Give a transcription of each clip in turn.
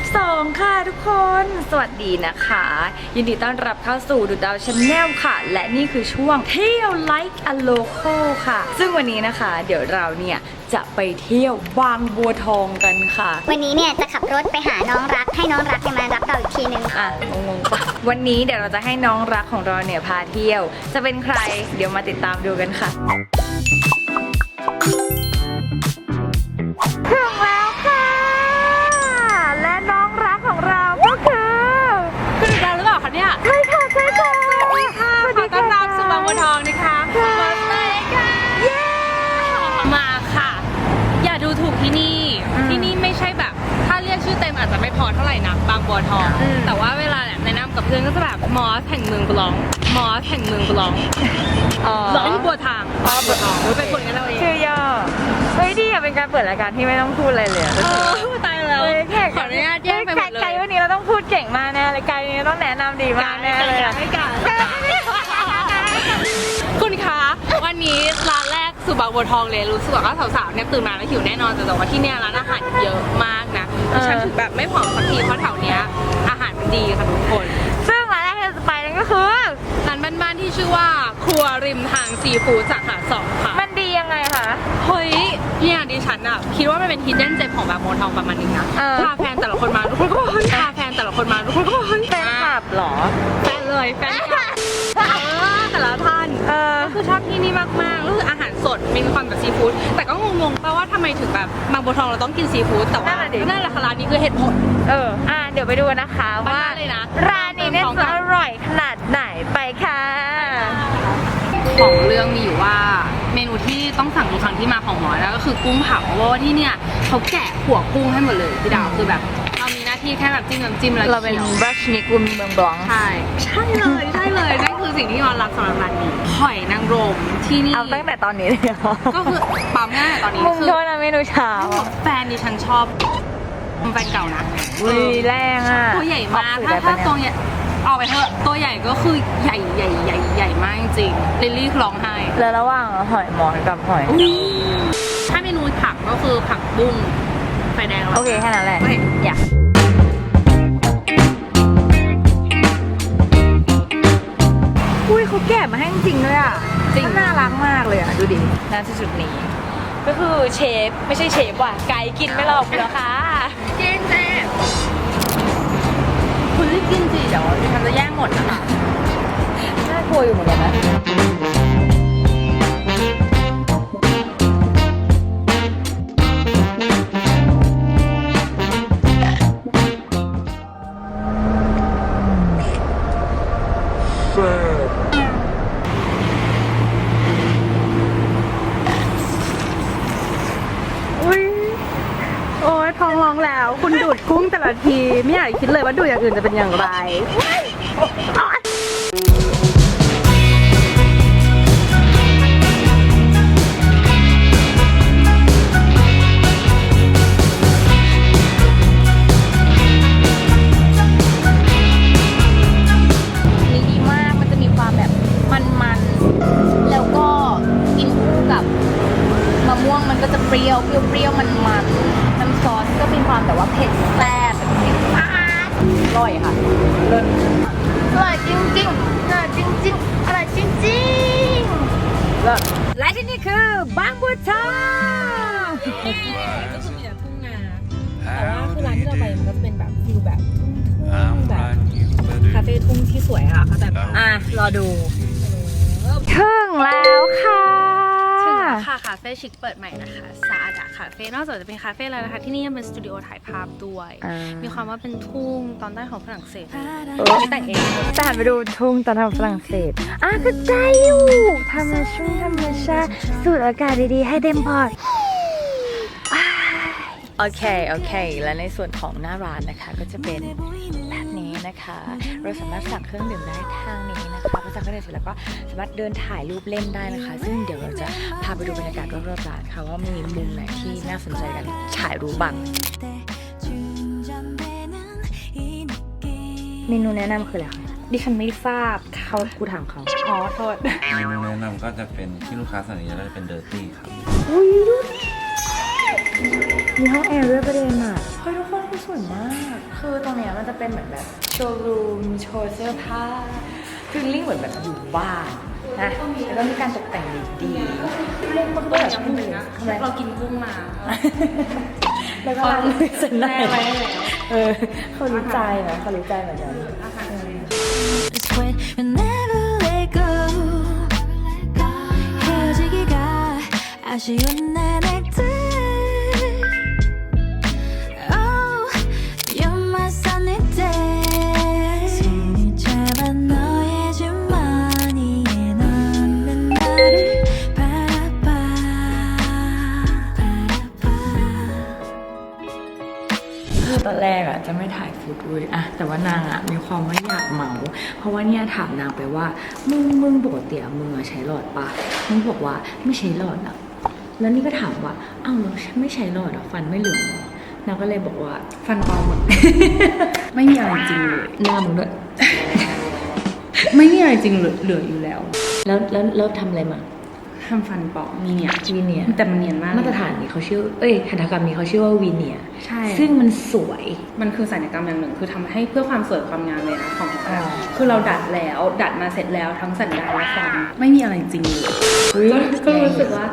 12 ค่ะทุกคน สวัสดีนะคะ ยินดีต้อนรับเข้าสู่ดูดาวชาแนลค่ะ และนี่คือช่วงเที่ยว like a local ค่ะ ซึ่งวันนี้นะคะ เดี๋ยวเราเนี่ยจะไปเที่ยวบางบัวทองกันค่ะ วันนี้เนี่ยจะขับรถไปหาน้องรักให้น้องรักเนี่ยมารับเราอีกทีนึงอะงงๆปะวันนี้เดี๋ยวเราจะให้น้องรักของเราเนี่ยพาเที่ยว จะเป็นใคร เดี๋ยวมาติดตามดูกันค่ะาไหร่นะบางบัวทองอืมแต่ว่าเวลาเนี่ยแนะนำกับเพื่อนก็จะแบบมอสแห่งเมืองบลอง มอสแห่งเมืองบลองอ๋อบลองบัวทางอ๋อบัวทองเป็นคนกันเราเองชื่อย่อเฮ้ยดีอะเป็นการเปิดรายการที่ไม่ต้องพูดอะไรเลยอะเออตายแล้วเฮ้ยแขกขออนุญาตแยกไปหมดเลยไกลวันนี้เราต้องพูดเก่งมากแน่เลยไกลวันนี้ต้องแนะนำดีมากแน่เลยอะไม่กล้าคุณคะวันนี้ร้านแรกสุบางบัวทองเลยรู้สึกว่าสาวๆเนี่ยตื่นมาแล้วหิวแน่นอนแต่แต่ว่าที่เนี่ยร้านอาหารเยอะมากนะดิ ฉันถึงแบบไม่ผอมสักทีเพราะแถวเนี้ยอาหารมันดีค่ะทุกคน ซึ่งร้านแรกที่เราจะไปนั่นก็คือร้านบ้านๆที่ชื่อว่าครัวริมทางซีฟู้ดสาขาสองค่ะ มันดียังไงคะ เฮ้ยเนี่ยดิฉันอะคิดว่ามันเป็นฮิดเด้นเจมของบางบัวทองประมาณนึงนะเออ พาแฟนแต่ละคนมาทุกคนก็บอกเฮ้ยพาแฟนแต่ละคนมาทุกคนก็บอกเฮ้ยเป็นขับเหรอ แฟนเลยแฟนคลับเออแต่ละท่าน เออคือชอบที่นี่มากๆแล้วคืออาหารสดมีความแบบซีฟู้ด แต่ก็งงๆป่ะ ว่าทำไมถึงแบบบางบัวทองเราต้องกินซีฟู้ดแต่ว่านั่นน่ะดิ นั่นแหละค่ะร้านนี้คือเหตุผล เออ อะ เดี๋ยวไปดูนะคะบ้าว่านเลยนะ ร้านนี้เนี่ยจะอร่อยขนาดไหนไปค่ะ ของเรื่องมีอยู่ว่าเมนูที่ต้องสั่งทุกครั้งที่มาของหมอแล้วก็คือกุ้งเผาเพราะว่าที่เนี่ยเขาแกะหัวกุ้งให้หมดเลยพี่ดาวคือแบบเรามีหน้าที่แค่แบบจิ้มน้ำจิ้มแล้วเราเป็นคี้ยวราชนิกุลเมืองบลอง ใช่ ใช่เลยใช่เลยนั่นคือ สิ่งที่ยอมรับสำหรับร้านนี้หอยนางรมที่นี่เอาตั้งแต่ตอนนี้เลยเหรอก็คือปั๊มง่ายตอนนี้มุมคือโทษนะเมนูเช้าอะแฟนดิฉันชอบแฟนเก่านะอุ้ยแรงอะตัวใหญ่มากออกสื่อถ้าได้ปะถ้าเนี่ยตัวใหญ่เอาไปเถอะตัวใหญ่ก็คือใหญ่ใหญ่ใหญ่ใหญ่มากจริงๆลิลลี่ร้องไห้แล้วระหว่างหอยหมอนกับหอย ถ้าเมนูผักก็คือผักบุ้งไฟแดงโอเคแค่นั้นแหละโอเคอยาก แกะมาให้จริงๆด้วยอะจริง น่ารักมากเลยอะ ดูดิน่าที่สุดนี้ ก็คือเชฟไม่ใช่เชฟว่ะไก่กินไม่หรอกเหรอคะกินเจ๊คุณรีบกินสิเดี๋ยวดิฉันจะแย่งหมดนะคะน่ากลัวอยู่เหมือนกันนะอุ้ย โอ้ยท้องร้องแล้ว คุณดูดกุ้งแต่ละที ไม่อยากคิดเลยว่าดูดอย่างอื่นจะเป็นอย่างไร อบางบัวทองก็คือมีแต่ทุ่งนาแต่ว่าคือร้านที่เราไปมันก็จะเป็นแบบฟิลแบบทุ่งๆแบบคาเฟ่ทุ่งที่สวยอะเข้าใจปะอะรอดู เฟ่ชิคเปิดใหม่นะคะซาดะคาเฟ่นอกจากจะเป็นคาเฟ่แล้วนะคะ ที่นี่ยังเป็นสตูดิโอถ่ายภาพด้วยอ่ามีมีความว่าเป็นทุ่งตอนใต้ของฝรั่งเศสเออไม่แต่งเองแต่หันไปดูทุ่งตอนทำฝรั่งเศสอะก็ใจอยู่ธรรมชาติธรรมชาติสูดอากาศดีๆ ให้เต็มปอดอ้ายโอเค โอเค และในส่วนของหน้าร้านนะคะก็จะเป็นแบบ นี้นะคะ เราสามารถสั่งเครื่องดื่มได้ทางนี้นะคะพอสั่งเครื่องดื่มเสร็จแล้วก็สามารถเดินถ่ายรูปเล่นได้นะคะ ซึ่งเดี๋ยวเราจะพาไปดูบรรยากาศรอบๆร้านค่ะว่ามีมุมไหนที่น่าสนใจกันถ่ายรูปบ้างเมนูแนะนำคืออะไรคะดิฉันไม่ทราบเขากูถามเขาอ๋อโทษเมนูแนะนำก็จะเป็นที่ลูกค้าสั่งเยอะก็จะเป็นเดอร์ตี้ครับอุ้ยดูดิมีห้องแอร์ด้วยประเด็นอะเฮ้ยทุกคนคือสวยมาก คือตรงเนี้ยมันจะเป็นเหมือนแบบ โชว์รูมโชว์เสื้อผ้าฟิลลิ่งเหมือนแบบอยู่บ้านนะแล้วก็มีการตกแต่งดีๆเล่นมันก็แบบทำไม เรากินกุ้งมา แล้วก็ล้างมือเสร็จแล้ว แม่ไว้แล้ว เออเขารู้ใจนะเขารู้ใจเหมือนกัน Just wait, you'll never let go. 헤어지기가 아쉬운 내내 듯. ตอนแรกอะจะไม่ถ่ายฟุตเว้ยอะแต่ว่านางอะมีความว่อยากเมา เพราะว่าเนี่ยถามนางไปว่า มึงมึงปกติอะมึงอะใช้หลอดปะมึงบอกว่าไม่ใช้หลอดอะแล้วนี่ก็ถามว่าอ้าวแล้วไม่ใช้หลอดอะฟันไม่เหลืองนางก็เลยบอกว่า ฟันปลอมหมดไม่มีอะไรจริงเลยหน้ามึงด้วยไม่มีอะไรจริงเหลือเหลืออยู่แล้ว แล้วแล้วแล้วทำอะไรมา ทำฟันปลอมมีเนี่ยวีเนียแต่มันเนียนมากมาตรฐานนี้เขาชื่อ เอ้ยหัตถกรรมนี้เขาชื่อว่าวีเนียใช่ ซึ่งมันสวย มันคือศัลยกรรมอย่างหนึ่ง คือทำให้เพื่อความสวยความงามเลยนะของหมออ่าคือเราดัดแล้วดัดมาเสร็จแล้วทั้งสันดานและฟันไม่มีอะไรจริงเลยเฮ้ยก็รู้สึกว่า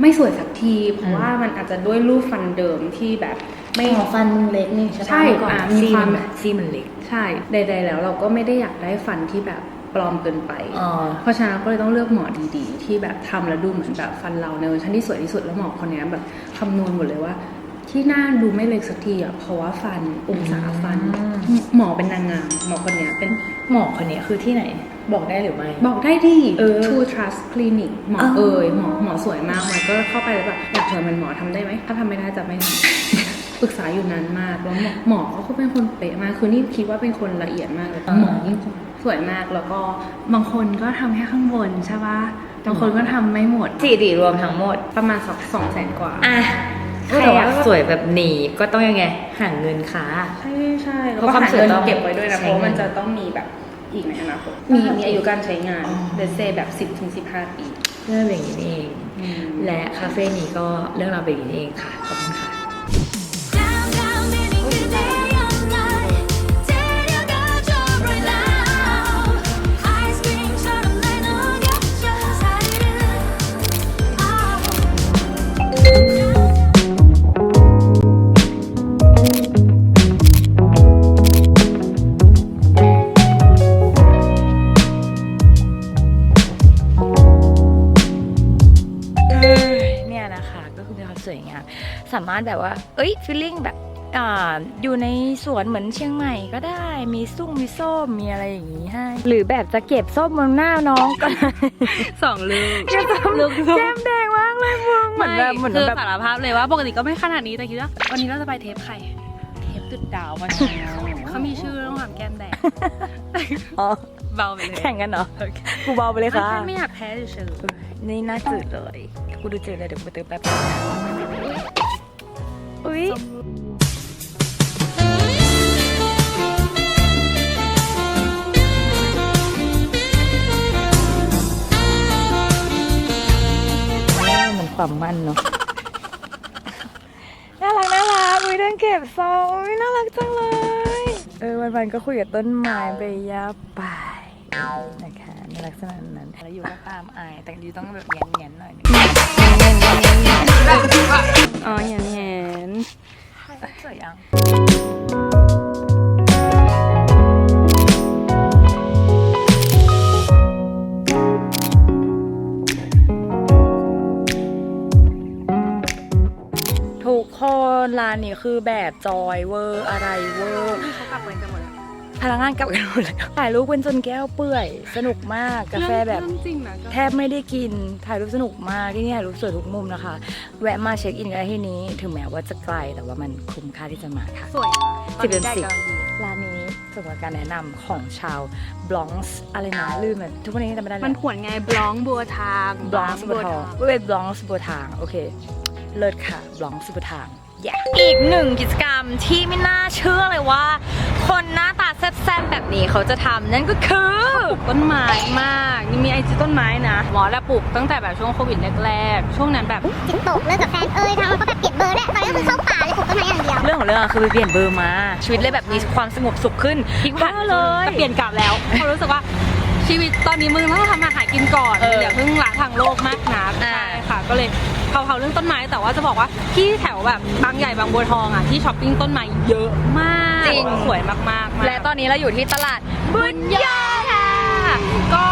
ไม่สวยสักที เพราะว่ามันอาจจะด้วยรูปฟันเดิมที่แบบไม่ไม่ฟันมึงเล็กนี่ใช่ปะใช่เมื่อก่อนอะมีซีความนซีมันเล็ก ใช่ ใด ๆ แล้วเราก็ไม่ได้อยากได้ฟันที่แบบ ปลอมเกินไปอ๋อเพราะฉะนั้นก็เลยต้องเลือกหมอดีๆ ที่แบบทำแล้วดูเหมือนแบบฟันเราในเวอร์ชันที่สวยที่สุดแล้วหมอคนเนี้ยแบบคำนวณหมดเลยว่า ที่หน้าดูไม่เล็กสักทีอะเพราะว่าฟันองศาฟันอืมหมอเป็นนางงามหมอคนเนี้ยเป็นหมอคนนี้คือที่ไหน บอกได้หรือไม่บอกได้ดิเออ True Trust Clinic หมออ๋อเอ่ยหมอหมอสวยมากมันก็เข้าไปแล้วแบบอยากเจอมันหมอทำได้ไหมถ้าทำไม่ได้จะไม่ทำปรึกษาอยู่นานมากแล้วหมอหมอก็คือเป็นคนเป๊ะมากคือนี่คิดว่าเป็นคนละเอียดมากเลยแต่หมอยิ่งสวยมากแล้วก็บางคนก็ทำแค่ข้างบนใช่ปะบางคนก็ทำไม่หมด สี่ดีรวมทั้งหมด ประมาณสองสองแสนกว่า อะเออใครอยากแต่ว่าสวยแบบหนีก็ต้องยังไงหาเงินค่ะ ใช่ใช่แล้วเพราะก็ความหาสวยเงินต้องเก็บไว้ด้วยนะใช้เพราะว่ามันเงินจะต้องมีแบบอีกในอนาคตมีมีอายุการใช้งานอ๋อ เดซเซแบบสิบถึงสิบห้าปี เรื่องอย่างนี้นี่เองอืมและคาเฟ่นี้ก็เรื่องราวเป็นอย่างนี้เองค่ะขอบคุณค่ะ สามารถแบบว่า เอ้ยฟีลลิ่งแบบอ่าอยู่ในสวนเหมือนเชียงใหม่ก็ได้มีซุ้งมีส้มมีอะไรอย่างงี้ให้ หรือแบบจะเก็บส้มบนหน้าน้องก็ได้สองลูกแก้มแก้มแดงมากเลยมึงเหมือนแบบเหมือนคือแบบสารภาพเลยว่าปกติก็ไม่ขนาดนี้แต่คิดว่าวันนี้เราจะไปเทปใครเทปจุดดาวมาเขามีชื่อเรื่องความแก้มแดงอ๋อเบาไปเลยแข่งกันเหรอกูเบาไปเลยค่ะแค่ไม่อยากแพ้เฉยนี่น่าจืดเลยกูดูจืดเลยเดี๋ยวกูไปเติมแป๊บ อุ้ยเหมือนความมั่นเนาะ น่ารักน่ารัก อุ้ยเดินเก็บซองอุ้ยน่ารักจังเลย เออวันๆก็คุยกับต้นไม้ไปยาไปนะคะใน ลักษณะนั้นแล้วอยู่ก็ตามอาย แต่อยู่ต้องแบบแงนๆหน่อยนึงๆอ๋อเห็นเห็นสวยยังทุกคนร้านนี้คือแบบจอยเวอร์อะไรเวอร์เขากลับไปกันหมด แล้วพนักงานกลับกันหมดแล้วถ่ายรูปเป็นจนแก้วเปื่อย สนุกมากกาแฟแบบ เรื่องจริงนะแทบไม่ได้กิน ถ่ายรูปสนุกมากที่นี่ถ่ายรูปสวยทุกมุมนะคะ แวะมาเช็คอินกันได้ที่นี้ ถึงแม้ว่าจะไกลแต่ว่ามันคุ้มค่าที่จะมาค่ะ สวยสิบเต็มสิบ ร้านนี้สมกับการแนะนำของชาวบลองส์อะไรนะลืมเหมือนทุกวันนี้จำไม่ได้เลยมันขวนไงบล็องบัวทางบลองส์บัวทางเวทบลองส์บัวทาง โอเค เลิศค่ะ บลองส์บัวทางอีกหนึ่งกิจกรรมที่ไม่น่าเชื่อเลยว่า คน นี้เขาจะทำนั่นก็คือต้นไม้มาก นี่มีไอจีต้นไม้นะหมอและปลูกตั้งแต่แบบช่วงโควิดแรกๆช่วงนั้นแบบจิตตกเลิกกับแฟนเอ้ยทำแล้วก็แบบเปลี่ยนเบอร์ด้วยตอนนี้ก็คือเข้าป่าเลยปลูกต้นไม้อย่างเดียวเรื่องของเรื่องอะคือไปเปลี่ยนเบอร์มา ชีวิตเลยแบบมีความสงบสุขขึ้นพลิกผันก็เลยจะเปลี่ยนกลับแล้วเพราะรู้สึกว่าชีวิตตอนนี้มึงต้องทำมาหากินก่อนเอออย่าเพิ่งละทางโลกมากนักอ่าใช่ค่ะก็เลย เผาๆเรื่องต้นไม้แต่ว่าจะบอกว่าที่แถวแบบบางใหญ่บางบัวทองอะที่ช้อปปิ้งต้นไม้เยอะมากจริง สวยมากๆมากและตอนนี้เราอยู่ที่ตลาดบุญยอดค่ะ ก็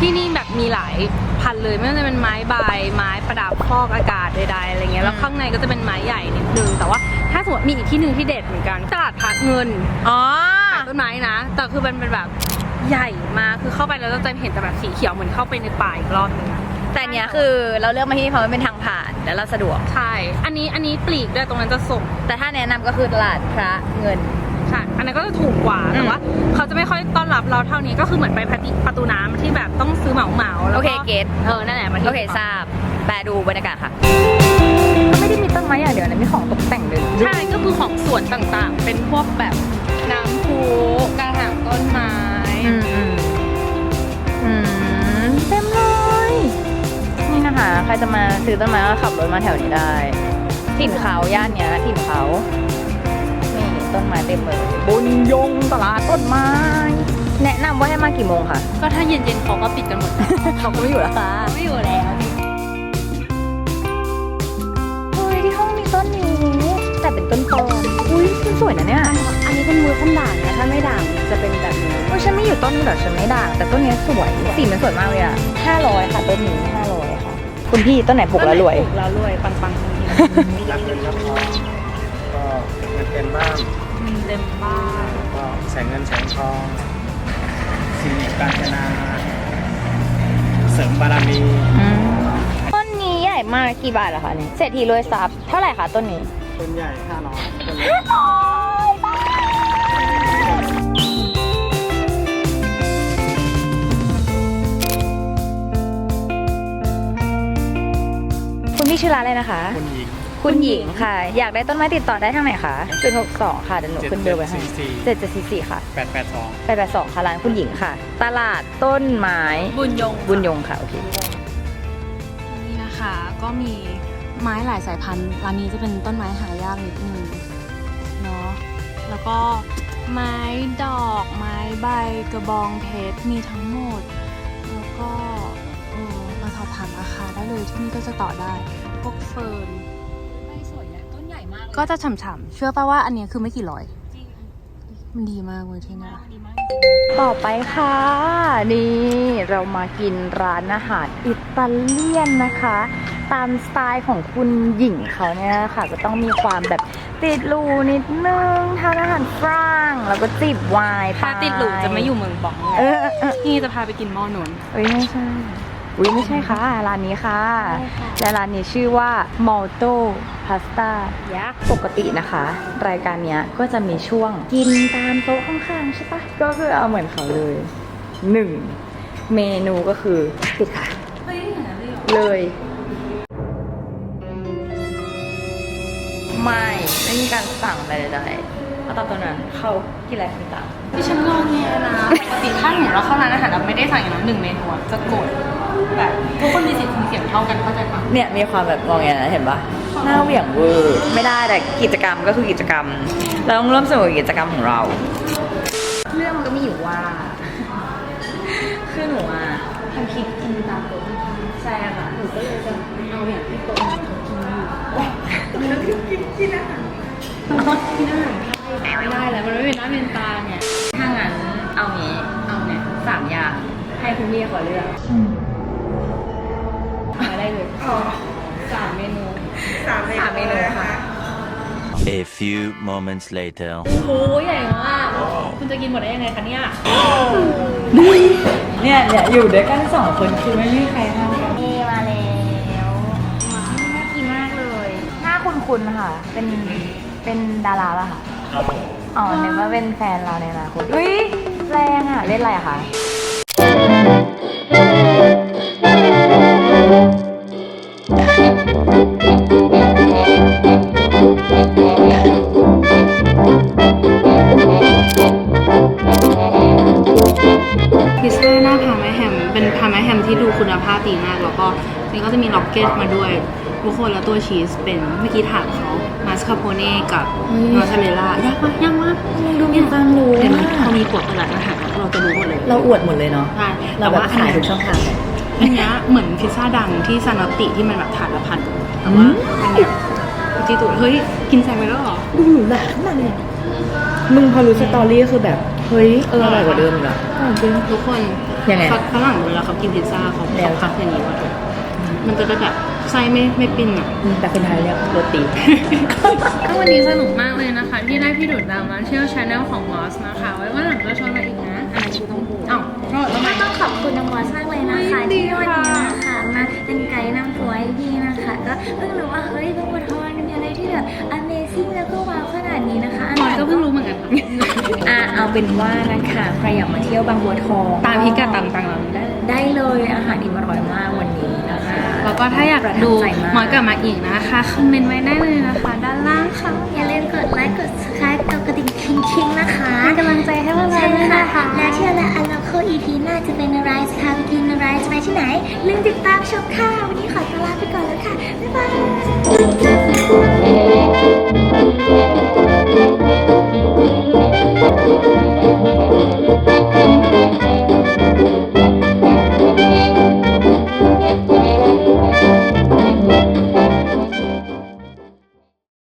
ที่นี่แบบมีหลายพันเลยไม่ว่าจะเป็นไม้ใบไม้ประดับฟอกอากาศใดๆอะไรเงี้ยแล้วอืมข้างในก็จะเป็นไม้ใหญ่นิดนึงแต่ว่าถ้าสมมติมีอีกที่หนึ่งที่เด็ดเหมือนกันตลาดพักเงิน อ๋อ ขายต้นไม้นะ แต่คือมันเป็นแบบใหญ่มาก คือเข้าไปแล้วเราจะเห็นแต่แบบสีเขียวเหมือนเข้าไปในป่าอีกรอบนึงอะ แต่เนี้ยคือเราเลือกมาที่นี่เพราะมันเป็นทางผ่านและเราสะดวก ใช่ อันนี้อันนี้ปลีกด้วยตรงนั้นจะส่งแต่ถ้าแนะนำก็คือตลาดพระเงินค่ะอันนั้นก็จะถูกกว่า อืม แต่ว่าเขาจะไม่ค่อยต้อนรับเราเท่านี้ก็คือเหมือนไปประตูประตูน้ำที่แบบต้องซื้อเหมาเหมาๆแล้วโอเคก็เก็ตเออนั่นแหละมันที่โอเคทราบแปลดูบรรยากาศค่ะก็ไม่ได้มีต้นไม้อย่างเดียวนะมีของตกแต่งเลยใช่ก็คือของสวนต่างๆ เป็นพวกแบบน้ำพุกระถางต้นไม้ อืมอืม นี่นะคะ ใครจะมาซื้อต้นไม้ก็ขับรถมาแถวนี้ได้ ถิ่นเขาย่านเนี้ยถิ่นเขานี่ต้นไม้เต็มเลยบุญยงตลาดต้นไม้ แนะนำว่าให้มากี่โมงคะ ก็ถ้าเย็นๆเขาก็ปิดกันหมดเขาก็ไม่อยู่แล้วค่ะ ไม่อยู่แล้วเฮ้ยที่ห้องมีต้นนี้แต่เป็นต้นปลอมอุ้ยมันสวยนะเนี่ยอันนี้เป็นมือขั้นด่างนะถ้าไม่ด่างจะเป็นแบบนี้อุ้ยฉันไม่อยู่ต้นนี้หรอกฉันไม่ด่างแต่ต้นนี้สวยสีมันสวยมากเลยอะห้าร้อยค่ะต้นนี้ห้าร้อย ค่ะคุณพี่ต้นไหนปลูกแล้วรวย ปลูกแล้วรวยปังปังจริงรักเงินรับทองก็เงินเต็มบ้านๆเต็มบ้านก็แสงเงินแสงทองสิริการจนาเสริมบารมีต้นนี้ใหญ่มากกี่บาทเหรอคะเนี่ยเศรษฐีรวยทรัพย์เท่าไหร่คะต้นนี้ต้นใหญ่ห้าร้อยต้นเล็ก คุณพี่ชื่อร้านอะไรนะคะ คุณหญิง คุณหญิงค่ะ อยากได้ต้นไม้ติดต่อได้ทางไหนคะจุดหกสองค่ะเดี๋ยวหนูขึ้นเบอร์ไว้ให้เจ็ดเจ็ดสี่สี่ค่ะแปดแปดสองแปดแปดสองค่ะร้านคุณหญิงค่ะ ตลาดต้นไม้บุญยงบุญยงค่ะโอเคนี่นะคะก็มีไม้หลายสายพันธุ์ร้านนี้จะเป็นต้นไม้หายากนิดนึงเนาะแล้วก็ไม้ดอกไม้ใบกระบองเพชรมีทั้งหมด แล้วก็เออมาสอบถามราคาได้เลยที่นี่ก็จะต่อได้ พวกเฟิร์นก็จะฉ่ำๆ เชื่อป่ะว่าอันเนี้ยคือไม่กี่ร้อยมันดีมากเลยที่เนี่ยต่อไปค่ะ นี่เรามากินร้านอาหารอิตาเลียนนะคะ ตามสไตล์ของคุณหญิงเขาเนี่ยค่ะก็ต้องมีความแบบติดหรูนิดนึงทานอาหารฝรั่งแล้วก็จิบไวน์ถ้าติดหลูจะไม่อยู่เมืองบองเออเออเออนี่จะพาไปกินหม้อนนเอ้ยไม่ใช่ อุ้ยไม่ใช่ค่ะ ร้านนี้ค่ะ และร้านนี้ชื่อว่า Malto Pasta ยักษ์ปกตินะคะ รายการเนี้ยก็จะมีช่วงกินตามโต๊ะข้างๆใช่ปะก็คือเอาเหมือนเขาเลยหนึ่งเมนูก็คือปิดค่ะ เลยไม่ไม่มีการสั่งอะไรใดๆเอาตามตัวนั้นเขากินอะไรคือตามดิฉันงอแงนะปกติถ้าหนูเราเข้าร้านอาหารเราไม่ได้สั่งอย่างนั้นหนึ่งเมนูอะจะกด แบบทุกคนมีสิทธิ์มีเสียงเท่ากันเข้าใจปะเนี่ยมีความแบบงองแงนะเห็นปะหน้าเหวี่ยงเวอร์ไม่ได้แต่กิจกรรมก็คือกิจกรรม เราต้องร่วมสนุกกับกิจกรรมของเรา เรื่องมันก็มีอยู่ว่า คือหนูอะทำคลิปกินตามโต๊ะใช่ค่ะหนูก็เลยจะเอาอย่างที่โต๊ะเขากินอยู่แล้วกินกินอาหารมันต้องกินอาหารไทยไม่ได้แล้วมันไม่เป็นหน้าเป็นตาไงถ้างั้นเอางี้เอาเนี่ยสามอย่างให้คุณพี่ขอเลือกมา ได้เลยสามเมนูสามเมนูค่ะ A few moments later. โอ้โหใหญ่มาก คุณจะกินหมดได้ยังไงคะเนี่ย เนี่ยเนี่ยอยู่ด้วยกันสองคนคือไม่มีใครห้ามกัน เอมาแล้วน่ากินมากเลยหน้าคุณๆค่ะ เป็นเป็นดาราป่ะคะครับผมอ๋อนึกว่าเป็นแฟนเราในอนาคตอุ้ยแรงอะ เล่นอะไรอะคะ จะมีล็อกเก็ตมาด้วยทุกคนแล้วตัวชีสเป็นเมื่อกี้ถามเขามาสคาโพเน่กับมอสซาเรลล่ายากมากยากมากดูมีความรู้เห็นไหมอะพอมีปวดประหลาดมาหาเราจะรู้หมดเลย เราอวดหมดเลยเนาะใช่เราแต่แบบว่าขายทุกช่องทางเลยอันเนี้ยเหมือนพิซซ่าดังที่ซานอตติที่มันแบบถาดละพันแต่ว่าอันเนี้ยจีตุเฮ้ยกินแซงไปแล้วเหรอดูหรูหราขึ้นมาเลยอะมึงพอรู้สตอรี่ก็คือแบบ เฮ้ยเอออร่อยกว่าเดิมอีกอะอร่อยจริงทุกคนยังไงฝฝรั่งเวลาเขากินพิซซ่าเขาแล้วเขาพักอย่างนี้ว่า มันจะได้แบบไส้ไม่ไม่ปิ้นอะ แต่คนไทยเรียกโรตี ก็วันนี้สนุกมากเลยนะคะ ที่ได้พี่ดุดดาวมาเที่ยวชาแนลของมอสนะคะ ไว้วันหลังจะชวนมาอีกนะอะไรกูต้องพูดอ้าวก็ทำไมต้องขอบคุณน้องมอสมากเลยนะคะดีที่วันนี้ค่ะนะคะมาเป็นไกด์นำทัวร์ให้พี่นะคะ ก็เพิ่งรู้ว่าเฮ้ยบางบัวทองมีอะไรที่แบบ Amazing แล้วก็ว้าวขนาดนี้นะคะมอสก็เพิ่งรู้เหมือนกันค่ะอะเอาเป็นว่านะคะใครอยากมาเที่ยวบางบัวทองตามพิกัดตามต่างเราได้ ได้เลยอาหารอิ่มอร่อยมากวันนี้นะคะ แล้วก็ถ้าอยากดูประทับใจมอสกลับมาอีกนะคะคอมเมนต์ไว้ได้เลยนะคะ ด้านล่างค่ะ อย่าลืมกดไลค์กด subscribe กดกระดิ่งคิงๆนะคะเป็นกำลังใจให้พวกเราใช่ด้วยค่ะนะคะ และที่เราอันล็อกโค EP หน้าจะเป็นอะไรจะพาไปกินอะไรจะไปที่ไหนลืมติดตามชมค่ะวันนี้ขอตัวลาไปก่อนแล้วค่ะบ๊ายบาย